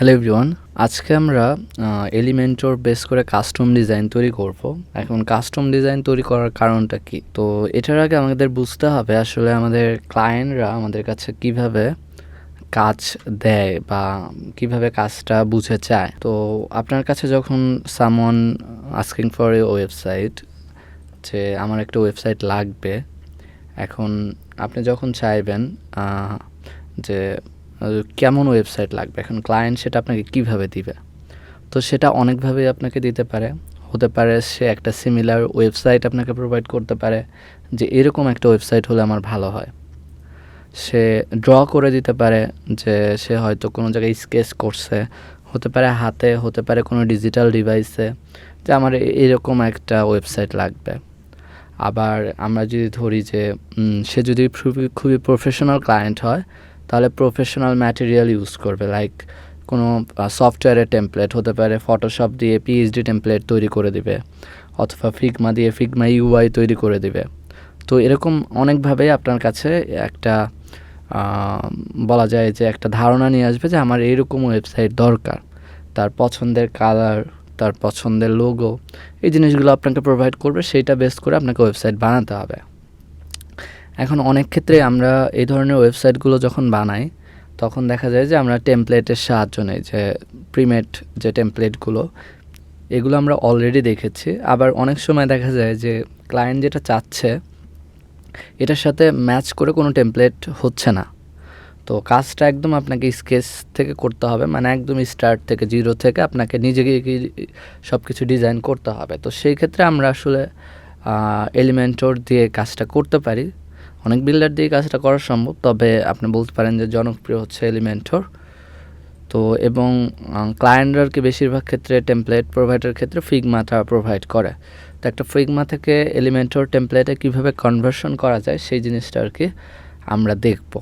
Hello everyone আজকে আমরা Elementor base করে কাস্টম ডিজাইন তৈরি করব। এখন কাস্টম ডিজাইন তৈরি করার কারণটা কি? তো এটার আগে আমাদের বুঝতে হবে আসলে আমাদের ক্লায়েন্টরা আমাদের কাছে কীভাবে কাজ দেয় বা কীভাবে কাজটা বুঝে চায়। তো আপনার কাছে যখন সামন আস্কিং ফর এ ওয়েবসাইট যে আমার একটা ওয়েবসাইট লাগবে, এখন আপনি যখন চাইবেন যে কেমন ওয়েবসাইট লাগবে? এখন ক্লায়েন্ট সেটা আপনাকে কীভাবে দিবে? তো সেটা অনেকভাবেই আপনাকে দিতে পারে। হতে পারে সে একটা সিমিলার ওয়েবসাইট আপনাকে প্রোভাইড করতে পারে, যে এরকম একটা ওয়েবসাইট হলে আমার ভালো হয়। সে ড্র করে দিতে পারে, যে সে হয়তো কোনো জায়গায় স্কেচ করছে। হতে পারে হাতে, হতে পারে কোনো ডিজিটাল ডিভাইসে যে আমার এরকম একটা ওয়েবসাইট লাগবে। আবার আমরা যদি ধরি যে সে যদি খুবই প্রফেশনাল ক্লায়েন্ট হয় তাহলে প্রফেশনাল ম্যাটেরিয়াল ইউজ করবে লাইক কোনো সফটওয়্যারের টেমপ্লেট হতে পারে ফটোশপ দিয়ে পিএইচডি টেমপ্লেট তৈরি করে দিবে, অথবা ফিগমা দিয়ে ফিগমা ইউআই তৈরি করে দিবে। তো এরকম অনেকভাবেই আপনার কাছে একটা বলা যায় যে একটা ধারণা নিয়ে আসবে যে আমার এইরকম ওয়েবসাইট দরকার। তার পছন্দের কালার তার পছন্দের লোগো এই জিনিসগুলো আপনাকে প্রোভাইড করবে, সেইটা বেস করে আপনাকে ওয়েবসাইট বানাতে হবে। এখন অনেক ক্ষেত্রে আমরা এই ধরনের ওয়েবসাইটগুলো যখন বানাই, তখন দেখা যায় যে আমরা টেমপ্লেটের সাহায্য নেই, যে প্রিমেড যে টেমপ্লেটগুলো এগুলো আমরা অলরেডি দেখেছি। আবার অনেক সময় দেখা যায় যে ক্লায়েন্ট যেটা চাচ্ছে, এটার সাথে ম্যাচ করে কোনো টেমপ্লেট হচ্ছে না। তো কাজটা একদম আপনাকে স্কেচ থেকে করতে হবে মানে একদম স্টার্ট থেকে জিরো থেকে আপনাকে নিজেকে সব কিছু ডিজাইন করতে হবে। তো সেই ক্ষেত্রে আমরা আসলে এলিমেন্টর দিয়ে কাজটা করতে পারি। অনেক বিল্ডার দিয়ে কাজটা করা সম্ভব, তবে আপনি বলতে পারেন যে জনপ্রিয় হচ্ছে এলিমেন্টর তো এবং ক্লায়েন্টরারকে বেশিরভাগ ক্ষেত্রে টেমপ্লেট প্রোভাইডের ক্ষেত্রে ফিগমাটা প্রোভাইড করে। তো একটা ফিগমা থেকে এলিমেন্টর টেমপ্লেটে কীভাবে কনভার্সন করা যায়, সেই জিনিসটা আর কি আমরা দেখব।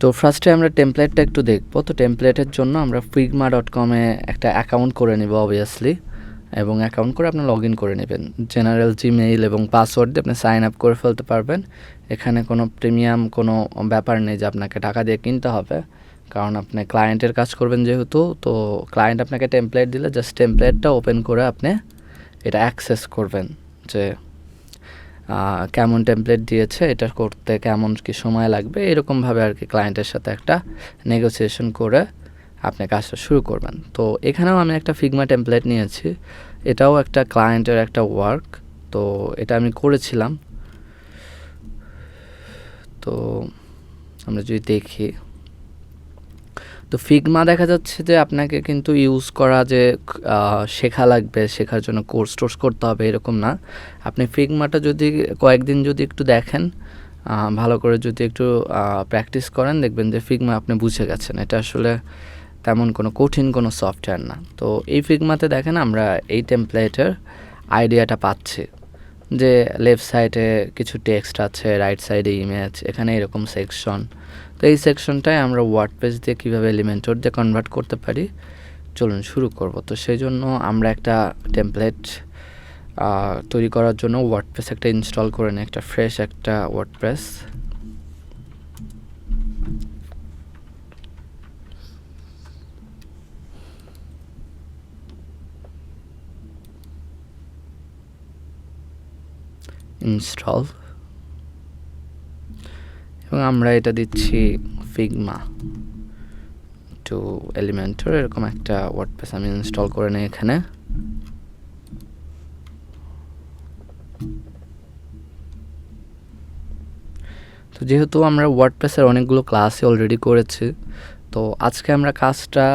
তো ফার্স্টে আমরা টেমপ্লেটটা একটু দেখব। তো টেমপ্লেটের জন্য আমরা ফিগমা ডট কমে একটা অ্যাকাউন্ট করে নিব অবভিয়াসলি এবং অ্যাকাউন্ট করে আপনি লগ ইন করে নেবেন। জেনারেল জিমেইল এবং পাসওয়ার্ড দিয়ে আপনি সাইন আপ করে ফেলতে পারবেন। এখানে কোনো প্রিমিয়াম কোনো ব্যাপার নেই যে আপনাকে টাকা দিয়ে কিনতে হবে। কারণ আপনি ক্লায়েন্টের কাজ করবেন যেহেতু, তো ক্লায়েন্ট আপনাকে টেমপ্লেট দিলে জাস্ট টেমপ্লেটটা ওপেন করে আপনি এটা অ্যাক্সেস করবেন। যে কেমন টেমপ্লেট দিয়েছে, এটা করতে কেমন কি সময় লাগবে, এরকমভাবে আর কি ক্লায়েন্টের সাথে একটা নেগোসিয়েশন করে আপনি কাজটা শুরু করবেন। তো এখানেও আমি একটা ফিগমা টেমপ্লেট নিয়েছি। এটাও একটা ক্লায়েন্টের একটা ওয়ার্ক তো এটা আমি করেছিলাম। তো আমরা যদি দেখি। তো ফিগমা দেখা যাচ্ছে যে আপনাকে কিন্তু ইউজ করা যে শেখা লাগবে, শেখার জন্য কোর্স টোর্স করতে হবে, এরকম না। আপনি ফিগমাটা যদি কয়েকদিন যদি একটু দেখেন ভালো করে যদি একটু প্র্যাকটিস করেন, দেখবেন যে ফিগমা আপনি বুঝে গেছেন। এটা আসলে তেমন কোনো কঠিন কোনো সফটওয়্যার না। তো এই ফিগমাতে দেখেন আমরা এই টেমপ্লেটের আইডিয়াটা পাচ্ছি যে লেফট সাইডে কিছু টেক্সট আছে রাইট সাইডে ইমেজ এখানে এরকম সেকশন তো এই সেকশনটায় আমরা ওয়ার্ড পেজ দিয়ে কীভাবে এলিমেন্টর দিয়ে কনভার্ট করতে পারি, চলুন শুরু করব। তো সেই জন্য আমরা একটা টেমপ্লেট তৈরি করার জন্য ওয়ার্ড ওয়ার্ডপ্রেস একটা ইনস্টল করে নিই, একটা ফ্রেশ একটা ওয়ার্ডপ্রেস ইনস্টল এবং আমরা এটা দিচ্ছি ফিগমা টু এলিমেন্টর এরকম একটা ওয়ার্ডপ্রেস আমি ইনস্টল করে নিই এখানে। তো যেহেতু আমরা ওয়ার্ডপ্রেসের অনেকগুলো ক্লাসই অলরেডি করেছি, তো আজকে আমরা কাজটা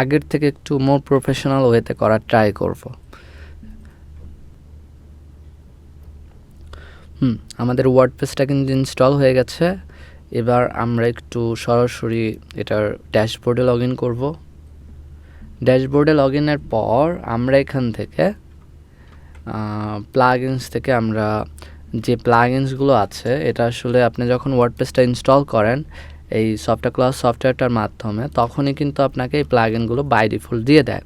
আগের থেকে একটু মোর প্রফেশনাল ওয়েতে করার ট্রাই করব। হুম, আমাদের ওয়ার্ডপ্রেসটা কিন্তু ইনস্টল হয়ে গেছে। এবার আমরা একটু সরাসরি এটার ড্যাশবোর্ডে লগ ইন করব। ড্যাশবোর্ডে লগ ইনের পর আমরা এখান থেকে প্লাগইনস থেকে আমরা যে প্লাগইনসগুলো আছে, এটা আসলে আপনি যখন ওয়ার্ডপ্রেসটা ইনস্টল করেন, এই সফটওয়্যার ক্লাস সফটওয়্যারটার মাধ্যমে, তখনই কিন্তু আপনাকে এই প্লাগইনগুলো বাই ডিফল্ট দিয়ে দেয়।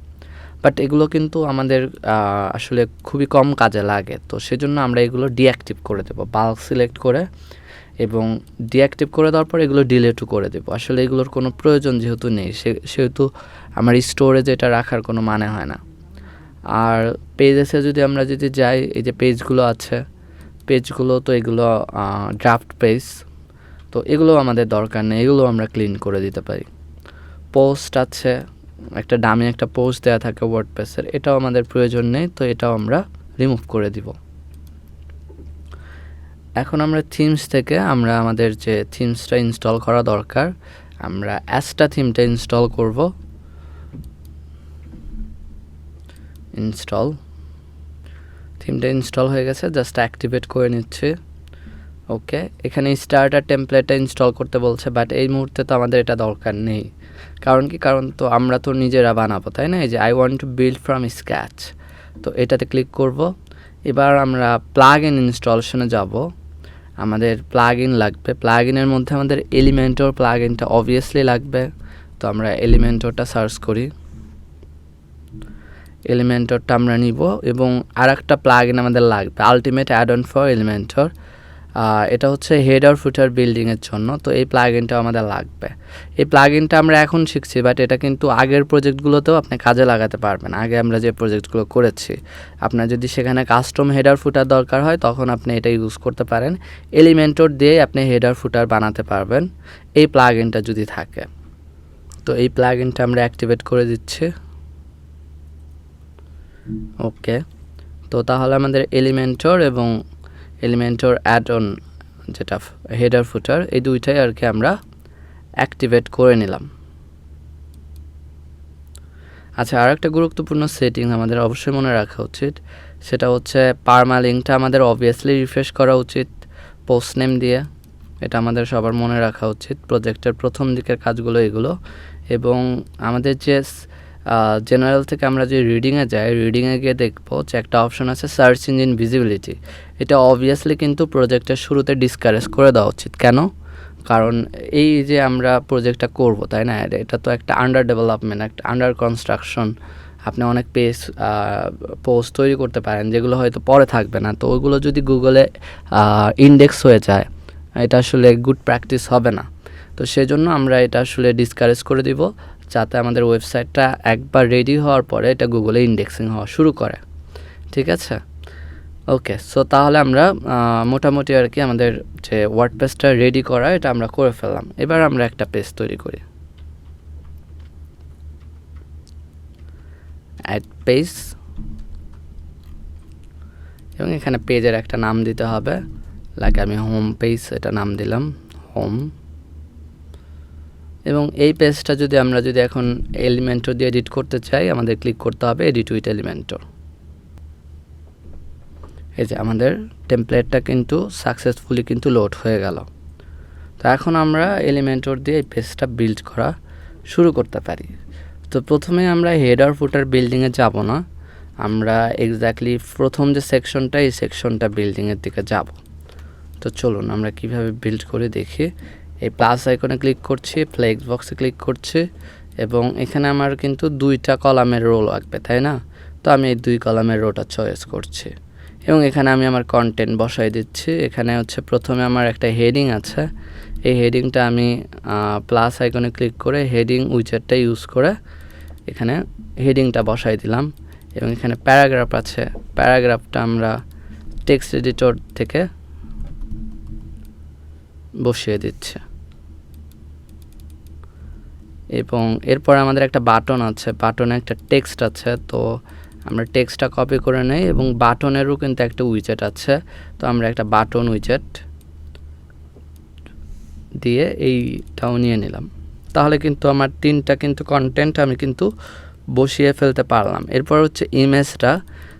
বাট এগুলো কিন্তু আমাদের আসলে খুবই কম কাজে লাগে। তো সেজন্য আমরা এগুলো ডিঅ্যাক্টিভ করে দেবো। বাল্ক সিলেক্ট করে এবং ডিঅ্যাক্টিভ করে দেওয়ার পর এগুলো ডিলেটও করে দেবো। আসলে এগুলোর কোনো প্রয়োজন যেহেতু নেই সেহেতু আমার স্টোরেজে এটা রাখার কোনো মানে হয় না। আর পেজেসে যদি আমরা যদি যাই, এই যে পেজগুলো আছে পেজগুলো তো এগুলো ড্রাফট পেজ তো এগুলো আমাদের দরকার নেই। এগুলো আমরা ক্লিন করে দিতে পারি। পোস্ট আছে একটা দামি একটা পোস্ট দেওয়া থাকে ওয়ার্ড ওয়ার্ডপ্রেসের এটাও আমাদের প্রয়োজন নেই, তো এটাও আমরা রিমুভ করে দিব। এখন আমরা থিমস থেকে, আমরা আমাদের যে থিমসটা ইনস্টল করা দরকার, আমরা অ্যাসটা থিমটা ইনস্টল করব। ইনস্টল থিমটা ইনস্টল হয়ে গেছে জাস্ট অ্যাক্টিভেট করে নিচ্ছে। ওকে এখানে স্টার্টার টেমপ্লেটটা ইনস্টল করতে বলছে বাট এই মুহূর্তে তো আমাদের এটা দরকার নেই। কারণ কি? কারণ তো আমরা তো নিজেরা বানাবো, তাই না? এই যে I want to build from scratch তো এটাতে ক্লিক করব। এবার আমরা প্লাগ ইন ইনস্টলেশনে যাব। আমাদের প্লাগ ইন লাগবে। প্লাগ ইনের মধ্যে আমাদের এলিমেন্টর প্লাগ ইনটা অবভিয়াসলি লাগবে। তো আমরা এলিমেন্টরটা সার্চ করি। এলিমেন্টরটা আমরা নিব এবং আর একটা প্লাগ ইন আমাদের লাগবে। Ultimate add on for Elementor এটা হচ্ছে হেডার ফুটার বিল্ডিংয়ের জন্য, তো এই প্লাগ ইনটা আমাদের লাগবে। এই প্লাগ ইনটা আমরা এখন শিখছি বাট এটা কিন্তু আগের প্রজেক্টগুলোতেও আপনি কাজে লাগাতে পারবেন। আগে আমরা যে প্রজেক্টগুলো করেছি, আপনার যদি সেখানে কাস্টম হেডার ফুটার দরকার হয়, তখন আপনি এটা ইউজ করতে পারেন। এলিমেন্টর দিয়ে আপনি হেডার ফুটার বানাতে পারবেন, এই প্লাগ ইনটা যদি থাকে। তো এই প্লাগ ইনটা আমরা অ্যাক্টিভেট করে দিচ্ছি। ওকে তো তাহলে আমাদের এলিমেন্টর এবং এলিমেন্টর অ্যাড অন যেটা হেডার ফুটার এই দুইটাই আর কি আমরা অ্যাক্টিভেট করে নিলাম। আচ্ছা আর একটা গুরুত্বপূর্ণ সেটিং আমাদের অবশ্যই মনে রাখা উচিত, সেটা হচ্ছে পারমা লিঙ্কটা আমাদের অবভিয়াসলি রিফ্রেশ করা উচিত পোস্ট নেম দিয়ে, এটা আমাদের সবার মনে রাখা উচিত প্রজেক্টের প্রথম দিকের কাজগুলো এগুলো, এবং আমাদের যে জেনারেল থেকে আমরা যে রিডিংয়ে যাই রিডিংয়ে গিয়ে দেখব যে একটা অপশন আছে সার্চ ইঞ্জিন ভিজিবিলিটি এটা অবভিয়াসলি কিন্তু প্রজেক্টের শুরুতে ডিসকারেজ করে দেওয়া উচিত। কেন? কারণ এই যে আমরা প্রজেক্টটা করব, তাই না? এটা তো একটা আন্ডার ডেভেলপমেন্ট একটা আন্ডার কনস্ট্রাকশন আপনি অনেক পেজ পোস্ট তৈরি করতে পারেন, যেগুলো হয়তো পরে থাকবে না। তো ওইগুলো যদি গুগলে ইন্ডেক্স হয়ে যায়, এটা আসলে গুড প্র্যাকটিস হবে না। তো সেজন্য আমরা এটা আসলে ডিসকারেজ করে দিব। যাতে আমাদের ওয়েবসাইটটা একবার রেডি হওয়ার পরে এটা গুগলে ইন্ডেক্সিং হওয়া শুরু করে। ঠিক আছে? ওকে সো তাহলে আমরা মোটামুটি আর কি আমাদের যে ওয়ার্ড পেজটা রেডি করা, এটা আমরা করে ফেললাম। এবার আমরা একটা পেজ তৈরি করি। অ্যাড পেজ এবং এখানে পেজের একটা নাম দিতে হবে। লাইক আমি হোম পেজ এটা নাম দিলাম। হোম এবং এই পেজটা যদি আমরা যদি এখন এলিমেন্টর দিয়ে এডিট করতে চাই, আমাদের ক্লিক করতে হবে এডিট উইথ এলিমেন্টর এই যে আমাদের টেমপ্লেটটা কিন্তু সাকসেসফুলি কিন্তু লোড হয়ে গেল। তো এখন আমরা এলিমেন্টর দিয়ে এই পেজটা বিল্ড করা শুরু করতে পারি। তো প্রথমে আমরা হেডার ফুটার বিল্ডিংয়ে যাব না। আমরা এক্স্যাক্টলি প্রথম যে সেকশনটা এই সেকশনটা বিল্ডিংয়ের দিকে যাব। তো চলুন আমরা কীভাবে বিল্ড করে দেখি। এই প্লাস আইকনে ক্লিক করছি ফ্লেক্স বক্সে ক্লিক করছি এবং এখানে আমার কিন্তু দুইটা কলামের রো লাগবে তাই না? তো আমি এই দুই কলামের রোটা চয়েস করছি এবং এখানে আমি আমার কন্টেন্ট বসাই দিচ্ছি। এখানে হচ্ছে প্রথমে আমার একটা হেডিং আছে। এই হেডিংটা আমি প্লাস আইকনে ক্লিক করে হেডিং উইচারটা ইউজ করে এখানে হেডিংটা বসাই দিলাম এবং এখানে প্যারাগ্রাফ আছে। প্যারাগ্রাফটা আমরা টেক্সট এডিটর থেকে বসিয়ে দিচ্ছে। এবং এরপর আমাদের একটা বাটন আছে, বাটনে একটা টেক্সট আছে, তো আমরা টেক্সটটা কপি করে নেই এবং বাটনেরও কিন্তু একটা উইজেট আছে, তো আমরা একটা বাটন উইজেট দিয়ে এইটাও নিয়ে নিলাম। তাহলে কিন্তু আমার তিনটা কিন্তু কন্টেন্ট আমি কিন্তু বসিয়ে ফেলতে পারলাম। এরপর হচ্ছে ইমেজটা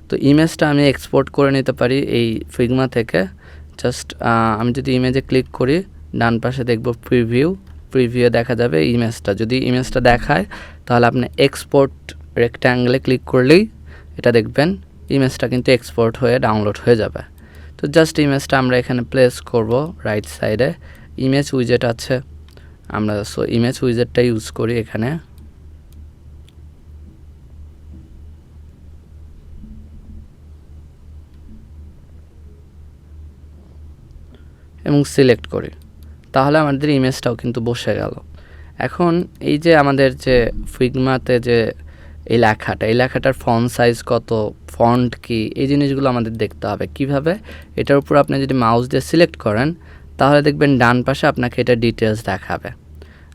তো ইমেজটা আমি এক্সপোর্ট করে নিতে পারি এই ফিগমা থেকে। জাস্ট আমি যদি ইমেজে ক্লিক করি, ডান পাশে দেখব প্রিভিউ প্রিভিউ দেখা যাবে ইমেজটা যদি ইমেজটা দেখায়, তাহলে আপনি এক্সপোর্ট রেক্ট্যাঙ্গেলে ক্লিক করলেই এটা দেখবেন ইমেজটা কিন্তু এক্সপোর্ট হয়ে ডাউনলোড হয়ে যাবে। তো জাস্ট ইমেজটা আমরা এখানে প্লেস করব রাইট সাইডে ইমেজ উইজেট আছে, আমরা সো ইমেজ উইজেটটা ইউজ করি এখানে। এবং সিলেক্ট করি। তাহলে আমাদের ইমেজটাও কিন্তু বসে গেল। এখন এই যে আমাদের যে ফিগমাতে যে এই লেখাটা, এই লেখাটার ফন্ট সাইজ কত ফন্ট কি, এই জিনিসগুলো আমাদের দেখতে হবে। কীভাবে? এটার উপর আপনি যদি মাউস দিয়ে সিলেক্ট করেন, তাহলে দেখবেন ডান পাশে আপনাকে এটা ডিটেলস দেখাবে।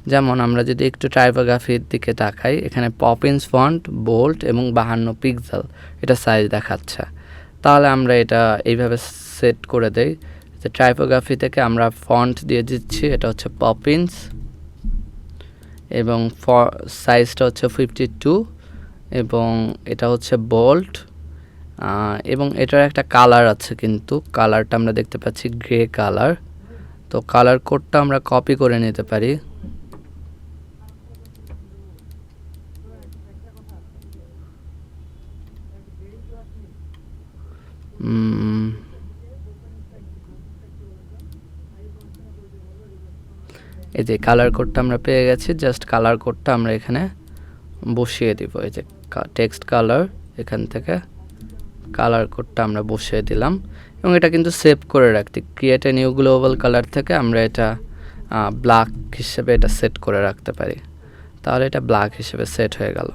যেমন আমরা যদি একটু টাইপোগ্রাফির দিকে তাকাই, এখানে পপিন্স ফন্ট বোল্ট এবং বাহান্ন পিক্সেল এটা সাইজ দেখাচ্ছে। তাহলে আমরা এটা এইভাবে সেট করে দেই। যে টাইপোগ্রাফি থেকে আমরা ফন্ট দিয়ে দিচ্ছি, এটা হচ্ছে পপিন্স এবং ফ সাইজটা হচ্ছে ফিফটি টু এবং এটা হচ্ছে বোল্ট এবং এটার একটা কালার আছে কিন্তু কালারটা আমরা দেখতে পাচ্ছি গ্রে কালার তো কালার কোডটা আমরা কপি করে নিতে পারি। এই যে কালার কোডটা আমরা পেয়ে গেছি জাস্ট কালার কোডটা আমরা এখানে বসিয়ে দিব। এই যে টেক্সট কালার এখান থেকে কালার কোডটা আমরা বসিয়ে দিলাম। এবং এটা কিন্তু সেভ করে রাখতে create a new global colour থেকে আমরা এটা ব্ল্যাক হিসেবে এটা সেট করে রাখতে পারি। তাহলে এটা ব্ল্যাক হিসেবে সেট হয়ে গেল।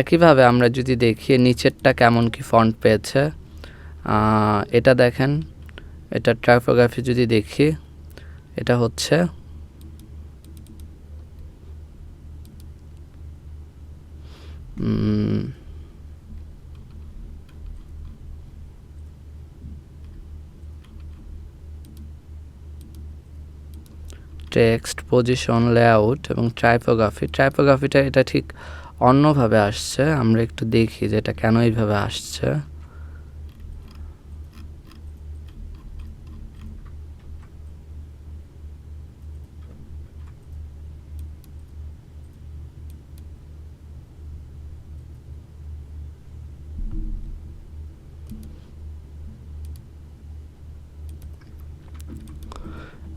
একইভাবে আমরা যদি দেখি নিচেরটা কেমন কি ফন্ট পেয়েছে এটা দেখেন, এটা ট্রাইফোগ্রাফি যদি দেখি, এটা হচ্ছে টেক্সট, পজিশন, লেআউট এবং ট্রাইপোগ্রাফি। ট্রাইপোগ্রাফিটা এটা ঠিক অন্যভাবে আসছে। আমরা একটু দেখি যে এটা কেন এইভাবে আসছে।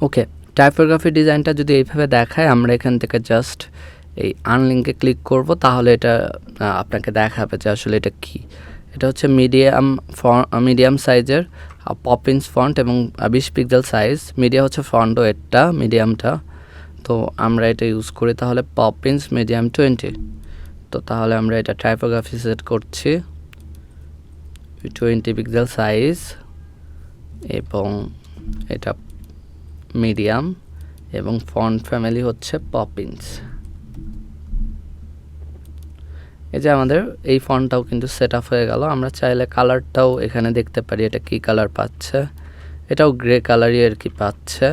ওকে টাইপোগ্রাফি ডিজাইনটা যদি এইভাবে দেখায়, আমরা এখান থেকে জাস্ট এই আনলিঙ্কে ক্লিক করব, তাহলে এটা আপনাকে দেখাবে যে আসলে এটা কি। এটা হচ্ছে মিডিয়াম মিডিয়াম সাইজের পপিন্স ফন্ট এবং বিশ পিক্সেল সাইজ মিডিয়া হচ্ছে ফন্ট ওয়েটটা মিডিয়ামটা তো আমরা এটা ইউজ করি তাহলে পপিন্স মিডিয়াম টোয়েন্টি তো তাহলে আমরা এটা টাইপোগ্রাফি সেট করছি। টোয়েন্টি পিক্সেল সাইজ এবং এটা মিডিয়াম এবং ফন্ট ফ্যামিলি হচ্ছে পপিন্স। এই যে আমাদের এই ফন্টটাও কিন্তু সেট আপ হয়ে গেল। আমরা চাইলে কালারটাও এখানে দেখতে পারি, এটা কি কালার পাচ্ছে? এটাও গ্রে কালারই আর কি পাচ্ছে।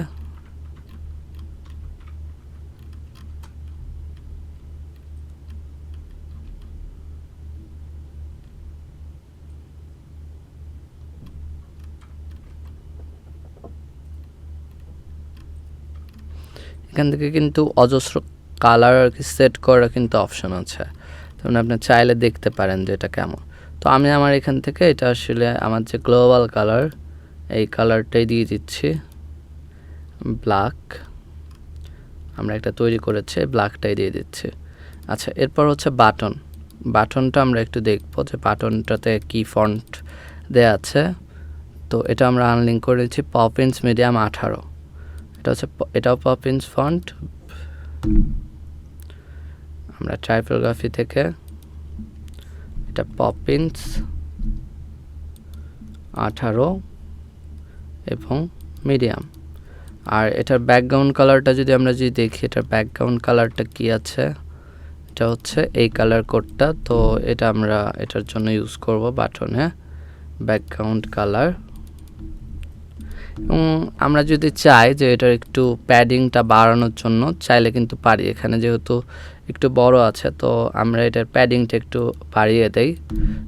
এখান থেকে কিন্তু অজস্র কালার সেট করার কিন্তু অপশন আছে। তখন আপনি চাইলে দেখতে পারেন যে এটা কেমন। তো আমি আমার এখান থেকে এটা আসলে আমার যে গ্লোবাল কালার এই কালারটাই দিয়ে দিচ্ছি। ব্ল্যাক আমরা একটা তৈরি করেছি ব্ল্যাকটাই দিয়ে দিচ্ছি। আচ্ছা এরপর হচ্ছে বাটন বাটনটা আমরা একটু দেখব যে বাটনটাতে কি ফন্ট দেয়া আছে। তো এটা আমরা আনলিঙ্ক করেছি পপিন্স মিডিয়াম আঠারো। এটা হচ্ছে এটাও পপিন্স ফন্ট আমরা টাইপোগ্রাফি থেকে এটা পপিন্স আঠারো এবং মিডিয়াম আর এটার ব্যাকগ্রাউন্ড কালারটা যদি আমরা যদি দেখি, এটার ব্যাকগ্রাউন্ড কালারটা কি আছে? এটা হচ্ছে এই কালার কোডটা তো এটা আমরা এটার জন্য ইউজ করব বাটনে ব্যাকগ্রাউন্ড কালার এবং আমরা যদি চাই যে এটার একটু প্যাডিংটা বাড়ানোর জন্য, চাইলে কিন্তু পারি। এখানে যেহেতু একটু বড় আছে, তো আমরা এটার প্যাডিংটা একটু বাড়িয়ে দেই।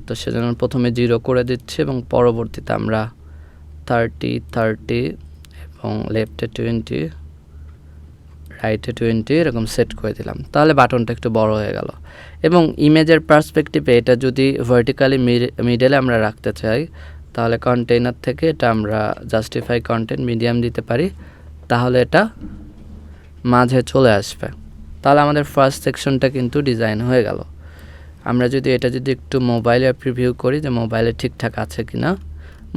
তো সেজন্য প্রথমে জিরো করে দিচ্ছি এবং পরবর্তীতে আমরা থার্টি থার্টি এবং লেফটে টোয়েন্টি রাইটে টোয়েন্টি এরকম সেট করে দিলাম। তাহলে বাটনটা একটু বড় হয়ে গেল। এবং ইমেজের পার্সপেক্টিভে এটা যদি ভার্টিক্যালি মিডলে আমরা রাখতে চাই তাহলে কন্টেইনার থেকে এটা আমরা জাস্টিফাই কন্টেন্ট মিডিয়াম দিতে পারি, তাহলে এটা মাঝে চলে আসবে। তাহলে আমাদের ফার্স্ট সেকশনটা কিন্তু ডিজাইন হয়ে গেল। আমরা যদি এটা যদি একটু মোবাইলে প্রিভিউ করি যে মোবাইলে ঠিকঠাক আছে কি না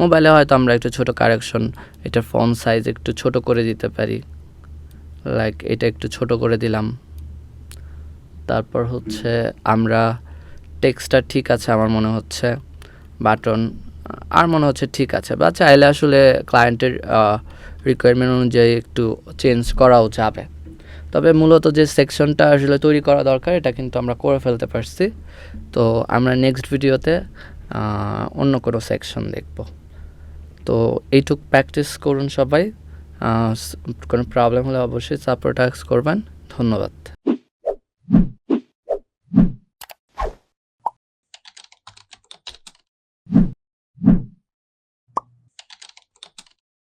মোবাইলে হয়তো আমরা একটু ছোট কারেকশন এটার ফোন সাইজ একটু ছোট করে দিতে পারি। লাইক এটা একটু ছোট করে দিলাম। তারপর হচ্ছে আমরা টেক্সটটা ঠিক আছে আমার মনে হচ্ছে। বাটন আর মনে হচ্ছে ঠিক আছে, বা চাইলে আসলে ক্লায়েন্টের রিকোয়ারমেন্ট অনুযায়ী একটু চেঞ্জ করাও যাবে। তবে মূলত যে সেকশনটা আসলে তৈরি করা দরকার, এটা কিন্তু আমরা করে ফেলতে পারছি। তো আমরা নেক্সট ভিডিওতে অন্য কোনো সেকশন দেখব। তো এইটুক প্র্যাকটিস করুন সবাই। কোনো প্রবলেম হলে অবশ্যই সাপোর্ট করবেন। ধন্যবাদ।